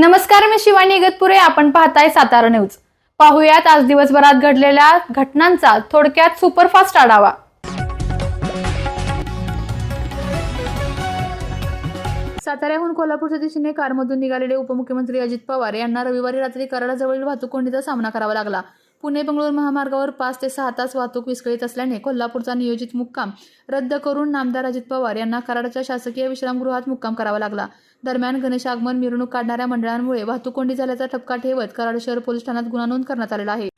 नमस्कार मी शिवानी इगतपुरे. आपण पाहताय सातारा न्यूज. पाहुयात आज दिवसभरात घडलेल्या घटनांचा थोडक्यात सुपरफास्ट आढावा. साताऱ्याहून कोल्हापूरच्या दिशेने कारमधून निघालेले उपमुख्यमंत्री अजित पवार यांना रविवारी रात्री कराडाजवळील वाहतूक कोंडीचा सामना करावा लागला. पुणे बंगळूर महामार्गावर पाच ते सहा तास वाहतूक विस्कळीत असल्याने कोल्हापूरचा नियोजित मुक्काम रद्द करून नामदार अजित पवार यांना कराडाच्या शासकीय विश्रामगृहात मुक्काम करावा लागला. दरम्यान घनशागमन मिरवणूक काढणाऱ्या मंडळांमुळे वाहतूक कोंडी झाल्याचा ठपका ठेवत कराड शहर पोलीस ठाण्यात गुन्हा नोंद करण्यात आलेला आहे.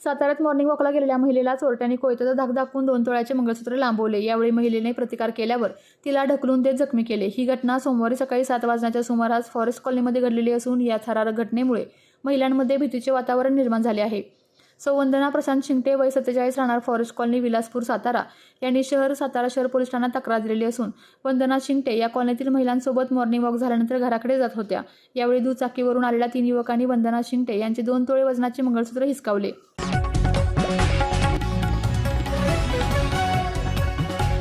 साताऱ्यात मॉर्निंग वॉकला गेलेल्या महिलेला चोरट्यांनी कोयत्याचा धाक दाखवून दोन तोळ्याचे मंगळसूत्र लांबवले. यावेळी महिलेने प्रतिकार केल्यावर तिला ढकलून देत जखमी केले. ही घटना सोमवारी सकाळी सात वाजण्याच्या सुमारास फॉरेस्ट कॉलनीमध्ये घडलेली असून या थरारक घटनेमुळे महिलांमध्ये भीतीचे वातावरण निर्माण झाले आहे. संवंदना प्रशांत शिंगटे वय सत्तेचाळीस राहणार फॉरेस्ट कॉलनी विलासपूर सातारा. यांनी शहर सातारा शहर पोलीस ठाण्यात तक्रार दिलेली असून वंदना शिंगटे या कॉलनीतील महिलांसोबत मॉर्निंग वॉक झाल्यानंतर घराकडे जात होत्या. यावेळी दुचाकीवरून आलेल्या तीन युवकांनी वंदना शिंगटे यांचे दोन तोळे वजनाचे मंगळसूत्र हिसकावले.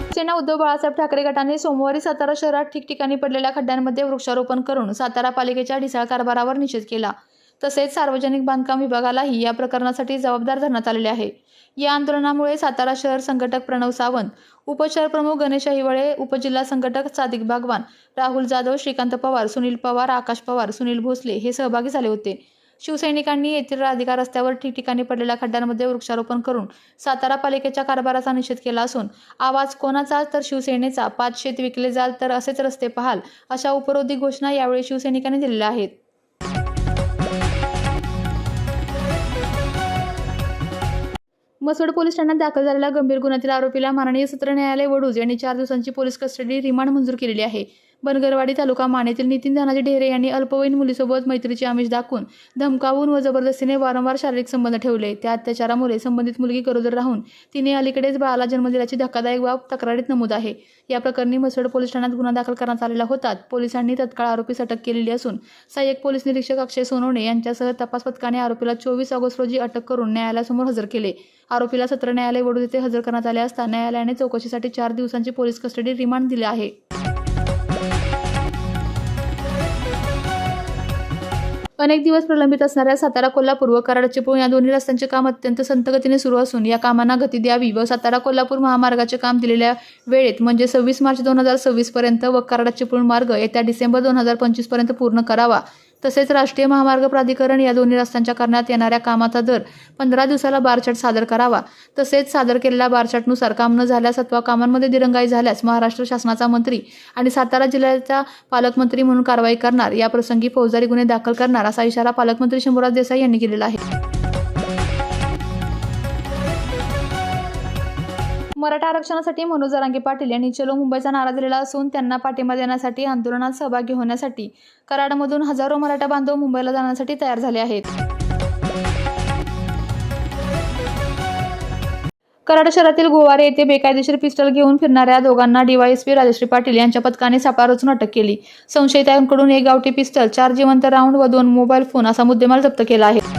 शिवसेना उद्धव बाळासाहेब ठाकरे गटाने सोमवारी सातारा शहरात ठिकठिकाणी पडलेल्या खड्ड्यांमध्ये वृक्षारोपण करून सातारा पालिकेच्या ढिसाळ कारभारावर निषेध केला. तसेच सार्वजनिक बांधकाम विभागालाही या प्रकरणासाठी जबाबदार धरण्यात आलेले आहे. या आंदोलनामुळे सातारा शहर संघटक प्रणव सावंत उपशहर प्रमुख गणेश हिवळे उपजिल्हा संघटक सादिक बागवान राहुल जाधव श्रीकांत पवार सुनील पवार आकाश पवार सुनील भोसले हे सहभागी झाले होते. शिवसैनिकांनी येथील राधिका रस्त्यावर ठिकठिकाणी पडलेल्या खड्ड्यांमध्ये वृक्षारोपण करून सातारा पालिकेच्या कारभाराचा निषेध केला असून आवाज कोणाचा तर शिवसेनेचा पाच शेत विकले जाल तर असेच रस्ते पाहाल अशा उपरोधी घोषणा यावेळी शिवसैनिकांनी दिलेल्या आहेत. मसोड पोलीस ठाण्यात दाखल झालेल्या गंभीर गुन्ह्यातील आरोपीला माननीय सत्र न्यायालय वडूज यांनी चार दिवसांची पोलीस कस्टडी रिमांड मंजूर केलेली आहे. बनगरवाडी तालुका मानेतील नितीन धनाजी ढेरे यांनी अल्पवयीन मुलीसोबत मैत्रीची आमिष दाखवून धमकावून व जबरदस्तीने वारंवार शारीरिक संबंध ठेवले. त्या अत्याचारामुळे संबंधित मुलगी गरोदर राहून तिने अलीकडेच बाळाला जन्म दिल्याची धक्कादायक बाब तक्रारीत नमूद आहे. या प्रकरणी मसोड पोलीस ठाण्यात गुन्हा दाखल करण्यात आलेला होता पोलिसांनी तत्काळ आरोपीस अटक केलेली असून सहाय्यक पोलीस निरीक्षक अक्षय सोनवणे यांच्यासह तपास पथकाने आरोपीला चोवीस ऑगस्ट रोजी अटक करून न्यायालयासमोर हजर केले. आरोपीला सत्र न्यायालय वडू येथे हजर करण्यात आले असता न्यायालयाने चौकशीसाठी चार दिवसांची पोलीस कस्टडी रिमांड दिले आहे. अनेक दिवस प्रलंबित असणाऱ्या सातारा कोल्हापूर व कराड चिपळूण या दोन्ही रस्त्यांचे काम अत्यंत संथगतीने सुरू असून या कामांना गती द्यावी व सातारा कोल्हापूर महामार्गाचे काम दिलेल्या वेळेत म्हणजे सव्वीस मार्च दोन हजार सव्वीस पर्यंत व कराड चिपळूण मार्ग येत्या डिसेंबर दोन हजार पंचवीसपर्यंत पूर्ण करावा. तसेच राष्ट्रीय महामार्ग प्राधिकरण या दोन्ही रस्त्यांच्या करण्यात येणाऱ्या कामाचा दर पंधरा दिवसाला बारचार्ट सादर करावा. तसेच सादर केलेल्या बारचार्टनुसार काम न झाल्यास अथवा कामांमध्ये दिरंगाई झाल्यास महाराष्ट्र शासनाचा मंत्री आणि सातारा जिल्ह्याचा पालकमंत्री म्हणून कारवाई करणार या प्रसंगी फौजदारी गुन्हे दाखल करणार असा इशारा पालकमंत्री शंभूराज देसाई यांनी केलेला आहे. मराठा आरक्षणासाठी मनोज जरांगे पाटील यांनी चलो मुंबईचा नारा दिलेला असून त्यांना पाठिंबा देण्यासाठी आंदोलनात सहभागी होण्यासाठी कराडमधून हजारो मराठा बांधव मुंबईला जाण्यासाठी तयार झाले आहेत. कराड शहरातील गोवारे येथे बेकायदेशीर पिस्टल घेऊन फिरणाऱ्या दोघांना डीवायएसपी राजश्री पाटील यांच्या पथकाने सापळा रचून अटक केली. संशयितांकडून एक गावठी पिस्टल चार जिवंत राऊंड व दोन मोबाईल फोन असा मुद्देमाल जप्त केला आहे.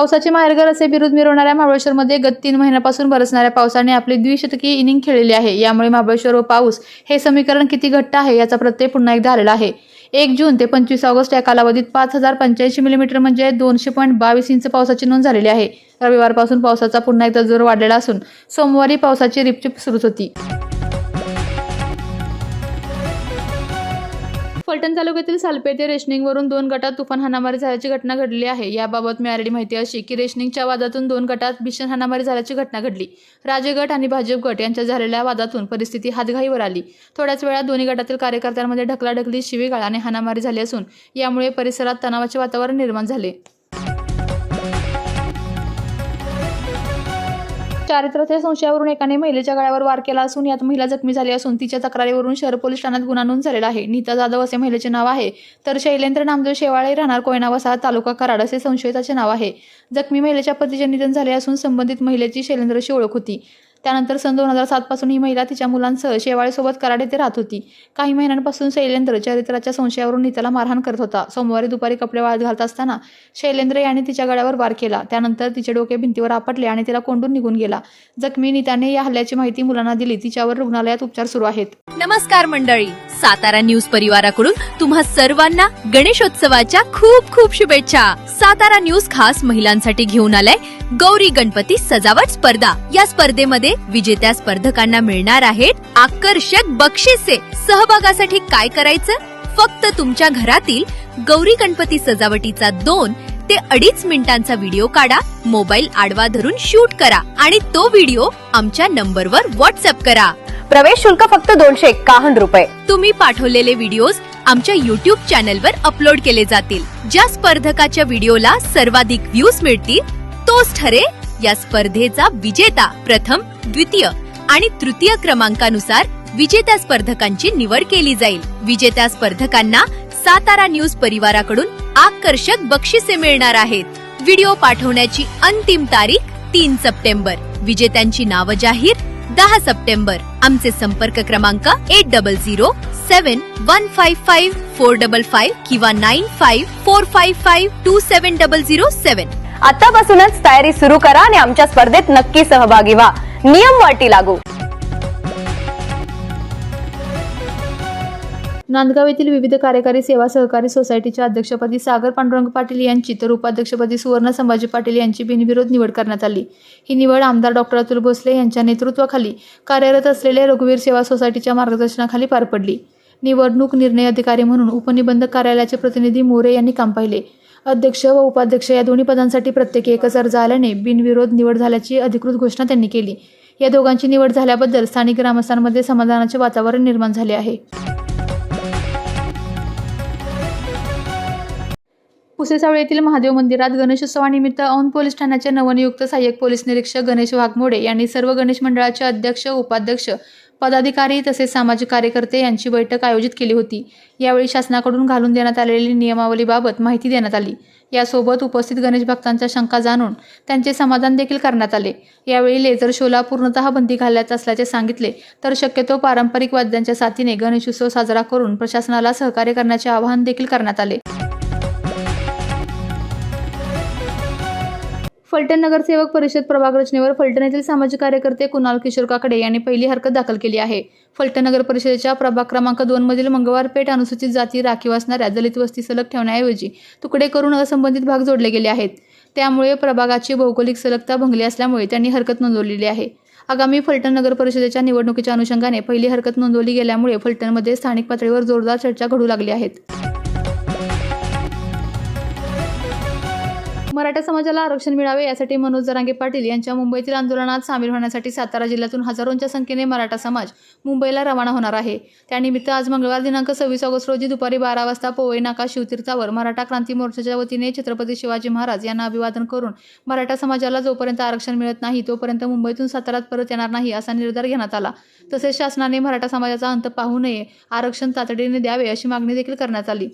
पावसाचे माहेरघर असे बिरुद मिरवणाऱ्या महाबळेश्वरमध्ये गत तीन महिन्यापासून बरसणाऱ्या पावसाने आपली द्विशतकी इनिंग खेळलेली आहे. यामुळे महाबळेश्वर व पाऊस हे समीकरण किती घट्ट आहे याचा प्रत्यय पुन्हा एकदा आलेला आहे. एक जून ते पंचवीस ऑगस्ट या कालावधीत पाच हजार पंच्याऐंशी मिलीमीटर म्हणजे दोनशे पॉईंट बावीस इंच पावसाची नोंद झालेली आहे. रविवारपासून पावसाचा पुन्हा एकदा जोर वाढलेला असून सोमवारी पावसाची रिपचिप सुरूच होती. फलटण तालुक्यातील सालपे ते रेशनिंगवरून दोन गटात तुफान हाणामारी झाल्याची घटना घडली आहे. याबाबत मिळालेली माहिती अशी की रेशनिंगच्या वादातून दोन गटात भीषण हाणामारी झाल्याची घटना घडली. राजे गट आणि भाजप गट यांच्या झालेल्या वादातून परिस्थिती हातघाईवर आली. थोड्याच वेळात दोन्ही गटातील कार्यकर्त्यांमध्ये ढकलाढकली शिवीगाळ आणि हाणामारी झाली असून यामुळे परिसरात तणावाचे वातावरण निर्माण झाले. चारित्र्याच्या संशयावरून एकाने महिलेच्या गळ्यावर वार केला असून यात महिला जखमी झाली असून तिच्या तक्रारीवरून शहर पोलीस ठाण्यात गुन्हा नोंद झालेला आहे. नीता जाधव असे महिलेचे नाव आहे. तर शैलेंद्र नामदेव शेवाळे राहणार कोयना वसाहत तालुका कराड असे संशयिताचे नाव आहे. जखमी महिलेच्या पतीचे निधन झाले असून संबंधित महिलेची शैलेंद्रशी ओळख होती. त्यानंतर सन दोन हजार सातपासून ही महिला तिच्या मुलांसह शेवाळेसोबत कराड येथे राहत होती. काही महिन्यांपासून शैलेंद्र चरित्राच्या संशयावरून नीताला मारहाण करत होता. सोमवारी दुपारी कपडे वाळत घालत असताना शैलेंद्र याने तिच्या गळ्यावर वार केला. त्यानंतर तिचे डोके भिंतीवर आपटले आणि तिला कोंडून निघून गेला. जखमी नीताने या हल्ल्याची माहिती मुलांना दिली. तिच्यावर रुग्णालयात उपचार सुरू आहेत. नमस्कार मंडळी. सातारा न्यूज परिवाराकडून तुम्हा सर्वांना गणेशोत्सवाच्या खूप खूप शुभेच्छा. सातारा न्यूज खास महिलांसाठी घेऊन आलाय गौरी गणपती सजावट स्पर्धा. या स्पर्धेमध्ये विजेत्या स्पर्धकांना मिळणार आहेत आकर्षक बक्षिसे. सहभागासाठी काय करायचं? फक्त तुमच्या घरातील गौरी गणपती सजावटीचा दोन ते अडीच मिनिटांचा व्हिडिओ काढा मोबाईल आडवा धरून शूट करा आणि तो व्हिडिओ आमच्या नंबरवर व्हॉट्सअप करा. प्रवेश शुल्क फक्त दोनशे एक्कावन्न रुपये. तुम्ही पाठवलेले व्हिडिओज आमच्या युट्यूब चॅनलवर अपलोड केले जातील. ज्या स्पर्धकाच्या व्हिडिओला सर्वाधिक व्ह्यूज मिळतील तोच ठरेल या स्पर्धेचा विजेता. प्रथम द्वितीय आणि तृतीय क्रमांकानुसार विजेत्या स्पर्धकांची निवड केली जाईल. विजेत्या स्पर्धकांना सातारा न्यूज परिवाराकडून आकर्षक बक्षिसे मिळणार आहेत. व्हिडिओ पाठवण्याची अंतिम तारीख तीन सप्टेंबर. विजेत्यांची नावं जाहीर दहा सप्टेंबर. आमचे संपर्क क्रमांक eight double zero seven one five five four double five किंवा nine five four five five two seven double zero seven. आतापासूनच तयारी सुरू करा आणि आमच्या स्पर्धेत नक्की सहभागी व्हा. नियम वाटी लागू. नांदगाव येथील विविध कार्यकारी सेवा सहकारी सोसायटीच्या अध्यक्षपदी सागर पांडुरंग पाटील यांची तर उपाध्यक्षपदी सुवर्ण संभाजी पाटील यांची बिनविरोध निवड करण्यात आली. ही निवड आमदार डॉक्टर अतुल भोसले यांच्या नेतृत्वाखाली कार्यरत असलेल्या रघुवीर सेवा सोसायटीच्या मार्गदर्शनाखाली पार पडली. निवडणूक निर्णय अधिकारी म्हणून उपनिबंधक कार्यालयाचे प्रतिनिधी मोरे यांनी काम पाहिले. अध्यक्ष व उपाध्यक्ष या दोन्ही पदांसाठी प्रत्येकी एकच अर्ज आल्याने बिनविरोध निवड झाल्याची अधिकृत घोषणा त्यांनी केली. या दोघांची निवड झाल्याबद्दल स्थानिक ग्रामस्थांमध्ये समाधानाचे वातावरण निर्माण झाले आहे. पुसेसावळ येथील महादेव मंदिरात गणेशोत्सवानिमित्त औंध पोलीस ठाण्याचे नवनियुक्त सहाय्यक पोलीस निरीक्षक गणेश वाघमोडे यांनी सर्व गणेश मंडळाचे अध्यक्ष उपाध्यक्ष पदाधिकारी तसेच सामाजिक कार्यकर्ते यांची बैठक आयोजित केली होती. यावेळी शासनाकडून घालून देण्यात आलेली नियमावलीबाबत माहिती देण्यात आली. यासोबत उपस्थित गणेश भक्तांच्या शंका जाणून त्यांचे समाधान देखील करण्यात आले. यावेळी लेझर शोला पूर्णतः बंदी घालण्यात असल्याचे सांगितले. तर शक्यतो पारंपरिक वाद्यांच्या साथीने गणेशोत्सव साजरा करून प्रशासनाला सहकार्य करण्याचे आवाहन देखील करण्यात आले. फलटण नगरसेवक परिषद प्रभाग रचनेवर फलटण येथील सामाजिक कार्यकर्ते कुणाल किशोर काकडे यांनी पहिली हरकत दाखल केली आहे. फलटण नगर परिषदेच्या प्रभाग क्रमांक दोन मधील मंगळवार पेठ अनुसूचित जाती राखीव असणाऱ्या दलित वस्ती सलग ठेवण्याऐवजी तुकडे करून असंबंधित भाग जोडले गेले आहेत. त्यामुळे प्रभागाची भौगोलिक सलगता भंगली असल्यामुळे त्यांनी हरकत नोंदवलेली आहे. आगामी फलटण नगर परिषदेच्या निवडणुकीच्या अनुषंगाने पहिली हरकत नोंदवली गेल्यामुळे फलटणमध्ये स्थानिक पातळीवर जोरदार चर्चा घडू लागली आहेत. मराठा समाजाला आरक्षण मिळावे यासाठी मनोज जरांगे पाटील यांच्या मुंबईतील आंदोलनात सामील होण्यासाठी सातारा जिल्ह्यातून हजारोंच्या संख्येने मराठा समाज मुंबईला रवाना होणार आहे. त्यानिमित्त आज मंगळवार दिनांक सव्वीस ऑगस्ट रोजी दुपारी बारा वाजता पोवई नाका शिवतीर्थावर मराठा क्रांती मोर्चाच्या वतीने छत्रपती शिवाजी महाराज यांना अभिवादन करून मराठा समाजाला जोपर्यंत आरक्षण मिळत नाही तोपर्यंत मुंबईतून साताऱ्यात परत येणार नाही असा निर्धार घेण्यात आला. तसेच शासनाने मराठा समाजाचा अंत पाहू नये आरक्षण तातडीने द्यावे अशी मागणी देखील करण्यात आली.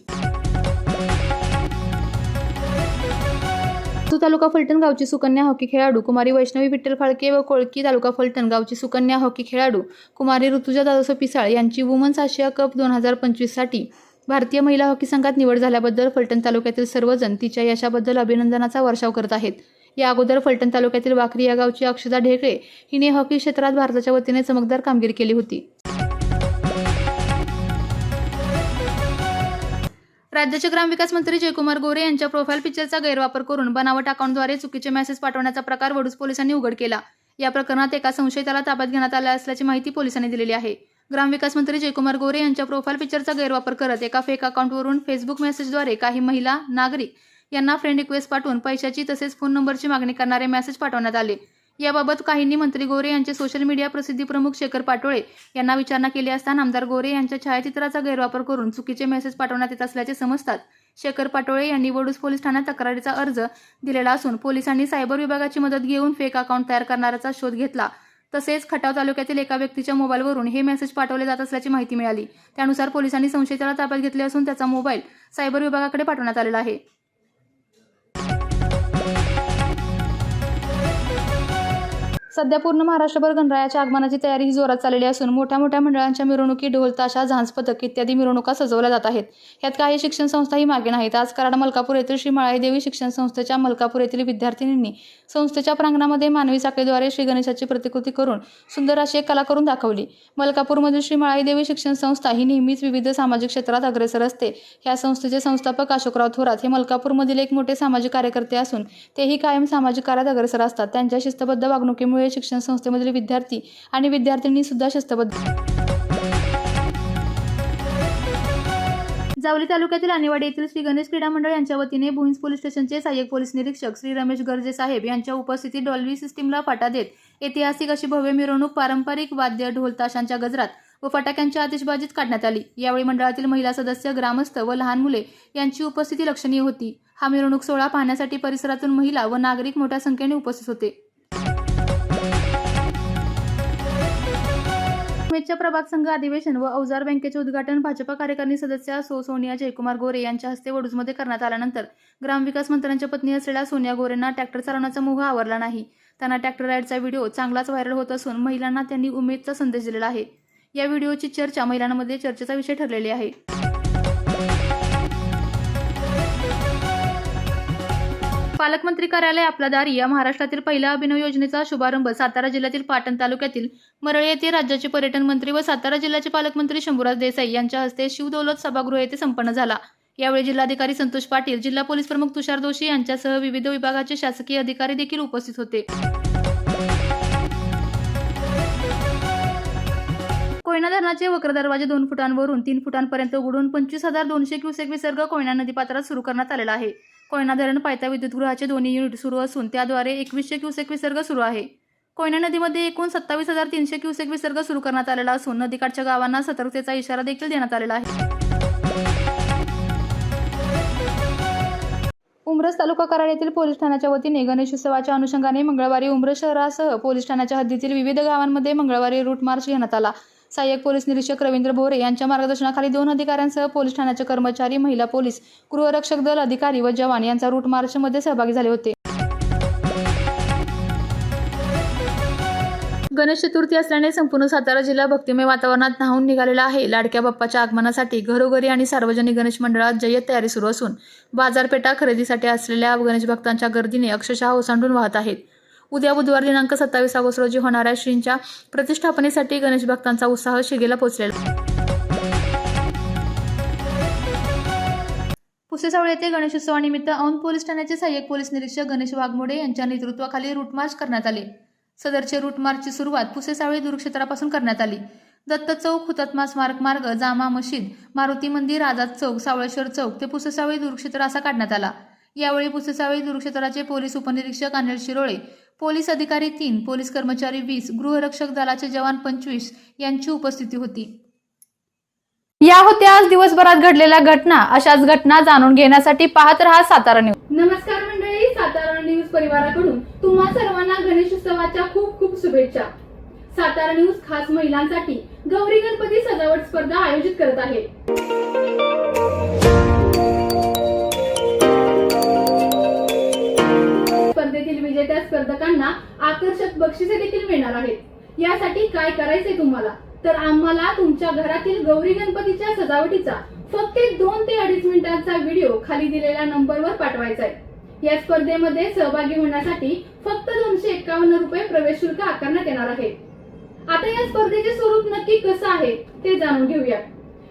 लातूर तालुका फलटण गावची सुकन्या हॉकी खेळाडू कुमारी वैष्णवी विठ्ठल फाळके व कोळकी तालुका फलटण गावची सुकन्या हॉकी खेळाडू कुमारी ऋतुजा दादासो पिसाळ यांची वुमन्स आशिया कप दोन हजार पंचवीससाठी भारतीय महिला हॉकी संघात निवड झाल्याबद्दल फलटण तालुक्यातील सर्वजण तिच्या यशाबद्दल अभिनंदनाचा वर्षाव करत आहेत. या अगोदर फलटण तालुक्यातील वाखरी या गावची अक्षदा ढेकळे हिने हॉकी क्षेत्रात भारताच्या वतीने चमकदार कामगिरी केली होती. राज्याचे ग्रामविकास मंत्री जयकुमार गोरे यांच्या प्रोफाईल पिक्चरचा गैरवापर करून बनावट अकाउंटद्वारे चुकीचे मेसेज पाठवण्याचा प्रकार वडूस पोलिसांनी उघड केला. या प्रकरणात एका संशयिताला ताब्यात घेण्यात आला असल्याची माहिती पोलिसांनी दिलेली आहे. ग्रामविकास मंत्री जयकुमार गोरे यांच्या प्रोफाईल पिक्चरचा गैरवापर करत एका फेक अकाउंटवरून फेसबुक मेसेजद्वारे काही महिला नागरिक यांना फ्रेंड रिक्वेस्ट पाठवून पैशाची तसेच फोन नंबरची मागणी करणारे मेसेज पाठवण्यात आले. याबाबत काहींनी मंत्री गोरे यांचे सोशल मीडिया प्रसिद्धी प्रमुख शेखर पाटोळे यांना विचारणा केली असता आमदार गोरे यांच्या छायाचित्राचा गैरवापर करून चुकीचे मेसेज पाठवण्यात येत असल्याचे समजतात. शेखर पाटोळे यांनी वडूस पोलीस ठाण्यात तक्रारीचा अर्ज दिलेला असून पोलिसांनी सायबर विभागाची मदत घेऊन फेक अकाउंट तयार करणाऱ्याचा शोध घेतला. तसेच खटाव तालुक्यातील एका व्यक्तीच्या मोबाईलवरून हे मेसेज पाठवले जात असल्याची माहिती मिळाली. त्यानुसार पोलिसांनी संशयिताला ताब्यात घेतले असून त्याचा मोबाईल सायबर विभागाकडे पाठवण्यात आलेला आहे. सध्या पूर्ण महाराष्ट्रभर गणरायाच्या आगमनाची तयारी ही जोरात चाललेली असून मोठ्या मोठ्या मंडळांच्या मिरवणुकी ढोल ताशा झांज पथक इत्यादी मिरवणुका सजवल्या जात आहेत. यात काही शिक्षण संस्थाही मागे नाहीत. आज कराड मलकापूर येथील श्री मळाई देवी शिक्षण संस्थेच्या मलकापूर येथील विद्यार्थिनींनी संस्थेच्या प्रांगणामध्ये मानवी साखळीद्वारे श्री गणेशाची प्रतिकृती करून सुंदर अशी एक कला करून दाखवली. मलकापूरमधील श्री मळाई देवी शिक्षण संस्था ही नेहमीच विविध सामाजिक क्षेत्रात अग्रेसर असते. या संस्थेचे संस्थापक अशोकराव थोरात हे मलकापूरमधील एक मोठे सामाजिक कार्यकर्ते असून तेही कायम सामाजिक कार्यात अग्रेसर असतात. त्यांच्या शिस्तबद्ध वागणुकीमुळे शिक्षण संस्थेमधील विद्यार्थी आणि विद्यार्थिनी सुद्धा शिस्तबद्ध. जावली तालुक्यातील आणेवाडी येथील श्री गणेश क्रीडा मंडळ यांच्या वतीने भुईंज पोलीस स्टेशनचे सहाय्यक पोलीस निरीक्षक श्री रमेश गर्जे साहेब यांच्या उपस्थितीत डॉल्बी सिस्टीमला फाटा देत ऐतिहासिक अशी भव्य मिरवणूक पारंपरिक वाद्य ढोल ताशांच्या गजरात व फटाक्यांच्या आतिषबाजीत काढण्यात आली. यावेळी मंडळातील महिला सदस्य ग्रामस्थ व लहान मुले यांची उपस्थिती लक्षणीय होती. हा मिरवणूक सोहळा पाहण्यासाठी परिसरातून महिला व नागरिक मोठ्या संख्येने उपस्थित होते. उमेदच्या प्रभाग संघ अधिवेशन व अवजार बँकेचे उद्घाटन भाजपा कार्यकारिणी सदस्य सो सोनिया जयकुमार गोरे यांच्या हस्ते वडूजमध्ये करण्यात आल्यानंतर ग्रामविकास मंत्र्यांच्या पत्नी असलेल्या सोनिया गोरेंना ट्रॅक्टर चालवण्याचा मोह आवरला नाही. त्यांना ट्रॅक्टर राईडचा व्हिडिओ चांगलाच व्हायरल होत असून महिलांना त्यांनी उमेदचा संदेश दिलेला आहे. या व्हिडिओची चर्चा महिलांमध्ये चर्चेचा विषय ठरलेली आहे. पालकमंत्री कार्यालय आपला दार या महाराष्ट्रातील पहिल्या अभिनव योजनेचा शुभारंभ सातारा जिल्ह्यातील पाटण तालुक्यातील मरळी येथे राज्याचे पर्यटन मंत्री व सातारा जिल्ह्याचे पालकमंत्री शंभूराज देसाई यांच्या हस्ते शिवदौलत सभागृह येथे संपन्न झाला. यावेळी जिल्हाधिकारी संतोष पाटील जिल्हा पोलीस प्रमुख तुषार दोशी यांच्यासह विविध विभागाचे शासकीय अधिकारी देखील उपस्थित होते. कोयना धरणाचे वक्र दरवाजे दोन फुटांवरून तीन फुटांपर्यंत उघडून पंचवीस हजार दोनशे क्युसेक विसर्ग कोयना नदीपात्रात सुरू करण्यात आलेला आहे. कोयना धरण पायथा विद्युतगृहाचे दोन्ही युनिट सुरू असून त्याद्वारे एकवीसशे क्युसेक विसर्ग सुरू आहे. कोयना नदीमध्ये एकूण सत्तावीस हजार तीनशे क्युसेक विसर्ग सुरू करण्यात आलेला असून नदीकाठच्या गावांना सतर्कतेचा इशारा देखील देण्यात आलेला आहे. उमरस तालुका कराड येथील पोलीस ठाण्याच्या वतीने गणेशोत्सवाच्या अनुषंगाने मंगळवारी उमरस शहरासह पोलीस ठाण्याच्या हद्दीतील विविध गावांमध्ये मंगळवारी रूट मार्च घेण्यात आला. सहाय्यक पोलीस निरीक्षक रवींद्र भोरे यांच्या मार्गदर्शनाखाली दोन अधिकाऱ्यांसह पोलीस ठाण्याचे कर्मचारी महिला पोलीस गृहरक्षक दल अधिकारी व जवान यांचा रूट मार्चमध्ये सहभागी झाले होते. गणेश चतुर्थी असल्याने संपूर्ण सातारा जिल्हा भक्तिमय वातावरणात न्हावून निघालेला आहे. लाडक्या बाप्पाच्या आगमनासाठी घरोघरी आणि सार्वजनिक गणेश मंडळात जय्यत तयारी सुरू असून बाजारपेठा खरेदीसाठी असलेल्या गणेश भक्तांच्या गर्दीने अक्षरशः ओसांडून वाहत आहेत. उद्या बुधवार दिनांक सत्तावीस ऑगस्ट रोजी होणाऱ्या श्रींच्या प्रतिष्ठापनेसाठी गणेश भक्तांचा उत्साह शिगेला पोहोचलेला पुसेसावळ येथे गणेशोत्सवानिमित्त औंध पोलीस ठाण्याचे सहाय्यक पोलीस निरीक्षक गणेश वाघमोडे यांच्या नेतृत्वाखाली रूट मार्च करण्यात आले. सदरचे रूट मार्चची सुरुवात पुसेसावळी दूरक्षेत्रापासून करण्यात आली. दत्त चौक हुतात्मा स्मारक मार्ग जामा मशीद मारुती मंदिर आझाद चौक सावळेश्वर चौक ते पुसेसावळी दूरक्षेत्र असा काढण्यात आला. यावेळी पुसेसावळी दूरक्षेत्राचे पोलीस उपनिरीक्षक अनिल शिरोळे पोलीस अधिकारी तीन पोलीस कर्मचारी वीस गृहरक्षक दलाचे जवान पंचवीस यांची उपस्थिती होती. या होत्या आज दिवसभरात घडलेल्या घटना. अशाच घटना जाणून घेण्यासाठी पाहत रहा सातारा न्यूज. नमस्कार मंडळी सातारा न्यूज परिवाराकडून तुम्हा सर्वांना गणेशोत्सवाच्या खूप खूप शुभेच्छा. सातारा न्यूज खास महिलांसाठी गौरी गणपती सजावट स्पर्धा आयोजित करत आहे. विजेत्या स्पर्धकांना आकर्षक बक्षिसे देखील मिळणार आहेत. यासाठी काय करायचे तुम्हाला? तर आम्हाला तुमच्या घरातील गौरी गणपतीच्या सजावटीचा फक्त दोन ते अडीच मिनिटांचा व्हिडिओ खाली दिलेल्या नंबरवर पाठवायचा आहे या स्पर्धेमध्ये सहभागी होण्यासाठी फक्त दोनशे एकावन्न रुपये प्रवेश शुल्क आकारण्यात येणार आहे. आता या स्पर्धेचे स्वरूप नक्की कसं आहे ते जाणून घेऊया.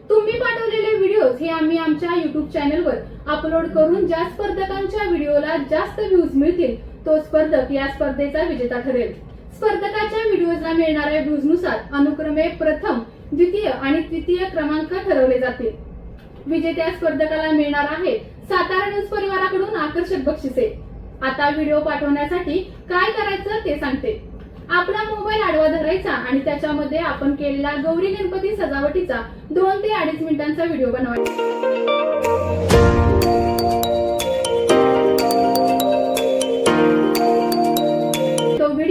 तुम्ही पाठवलेले व्हिडिओ हे आम्ही आमच्या युट्यूब चॅनलवर अपलोड करून ज्या स्पर्धकांच्या व्हिडिओला जास्त व्ह्यूज मिळतील तो स्पर्धक या स्पर्धेचा विजेता ठरेल. स्पर्धकाच्या व्हिडिओजला मिळणाऱ्या व्ह्यूजनुसार अनुक्रमे प्रथम द्वितीय आणि तृतीय क्रमांक ठरवले जातील. विजेत्या स्पर्धकाला मिळणार आहे सातारा न्यूज परिवाराकडून आकर्षक बक्षिसे. आता व्हिडिओ पाठवण्यासाठी काय करायचं ते सांगते. आपला मोबाईल आडवा धरायचा आणि त्याच्यामध्ये आपण केलेला गौरी गणपती सजावटीचा दोन ते अडीच मिनिटांचा व्हिडिओ बनवायचा.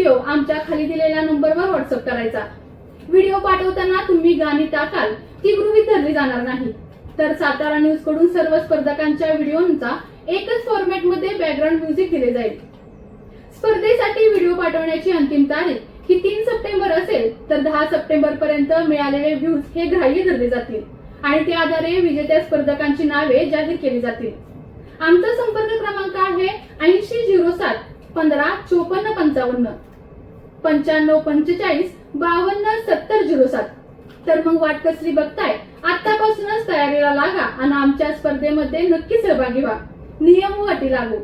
व्हिडिओ आमच्या खाली दिलेल्या नंबरवर व्हॉट्सअप करायचा. व्हिडिओ पाठवताना तुम्ही गाणी टाकाल ती गृहीत धरली जाणार नाही. तर सातारा न्यूजकडून सर्व स्पर्धकांच्या व्हिडिओंचा एकच फॉर्मॅटमध्ये बॅकग्राऊंड म्युझिक दिले जाईल. स्पर्धेसाठी व्हिडिओ पाठवण्याची अंतिम तारीख ही तीन सप्टेंबर असेल तर दहा सप्टेंबर पर्यंत मिळालेले व्ह्यूज हे ग्राह्य धरले जातील. आणि त्या आधारे विजेत्या स्पर्धकांची नावे जाहीर केली जातील. आमचा संपर्क क्रमांक आहे ऐंशी झिरो सात पंधरा चोपन्न पंचावन्न. पंच्याण्णव पंचेचाळीस बावन्न सत्तर झिरो सात. तर मग वाट कसली बघताय आतापासूनच तयारीला लागा आणि आमच्या स्पर्धेमध्ये नक्की सहभागी व्हा. नियम व अटी लागू.